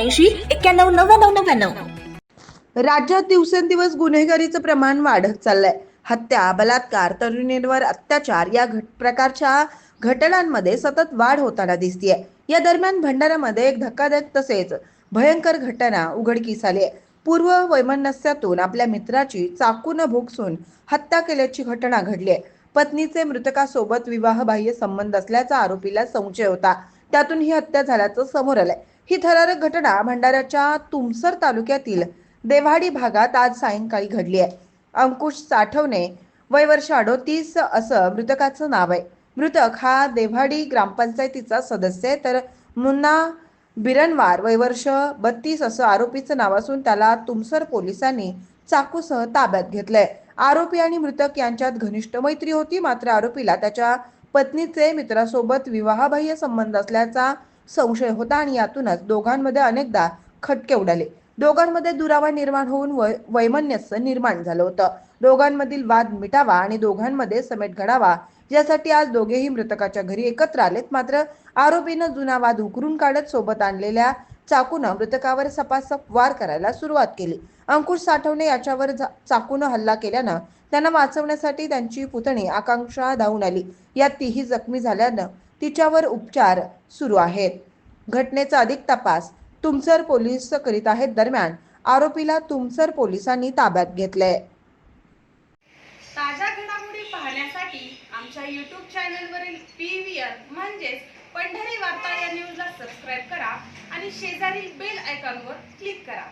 ऐंशी एक्क्याण्णव नव्याण्णव नव्याण्णव. राज्यात दिवसेंदिवस गुन्हेगारीचं प्रमाण वाढत चाललंय. हत्या बलात्कार तरुणींवर अत्याचार या घट प्रकारच्या घटनांमध्ये सतत वाढ होताना दिसतीये. या दरम्यान भंडाऱ्यामध्ये एक धक्कादायक तसेच भयंकर घटना उघडकीस आली आहे पूर्व वैमनस्यातून आपल्या मित्राची चाकून भोगसून हत्या केल्याची घटना घडली आहे पत्नीचे मृतकासोबत विवाहबाह्य संबंध असल्याचा आरोपीला संशय होता. त्यातून ही हत्या झाल्याचं समोर आलंय. ही थरारक घटना भंडाऱ्याच्या तुमसर तालुक्यातील देव्हाडी भागात आज सायंकाळी घडली आहे. अंकुश साठवणे वय वर्ष अडोतीस असं मृतकाचं नाव आहे. मृतक हा देव्हाडी ग्रामपंचायतीचा सदस्य आहे. तर मुन्ना बिरनवार वय वर्ष बत्तीस असं आरोपीचं नाव असून त्याला तुमसर पोलिसांनी चाकूसह ताब्यात घेतलंय. आरोपी आणि मृतक यांच्यात घनिष्ठ मैत्री होती. मात्र आरोपीला त्याच्या पत्नीचे मित्रासोबत विवाहबाह्य संबंध असल्याचा संशय होता आणि यातूनच दोघांमध्ये अनेकदा खटके उडाले. दोघांमध्ये दुरावा निर्माण होऊन वै वैमन्यस्य निर्माण झालं होतं. दोघांमधील वाद मिटावा आणि दोघांमध्ये समेट घडावा यासाठी आज दोघेही मृतकाच्या घरी एकत्र आलेत. मात्र आरोपीनं जुना वाद उकरून काढत सोबत आणलेल्या चाकूनं मृतकावर सपासप वार करायला सुरुवात केली. अंकुश साठवणे याच्यावर चाकूनं हल्ला केल्यानं त्यांना वाचवण्यासाठी त्यांची पुतणी आकांक्षा धावून आली. यात तीही जखमी झाल्यानं तिच्यावर उपचार सुरू आहेत. घटनेचा अधिक तपास तुमसर पोलीस करीत आहेत दरम्यान आरोपीला तुमसर पोलिसांनी ताब्यात घेतले ताज्या घडामोडी पाहण्यासाठी आमच्या यूट्यूब चॅनलवरील पी व्ही आर म्हणजेच पंढरी वार्ता या न्यूजला सबस्क्राईब करा आणि शेजारील बेल आयकॉनवर क्लिक करा.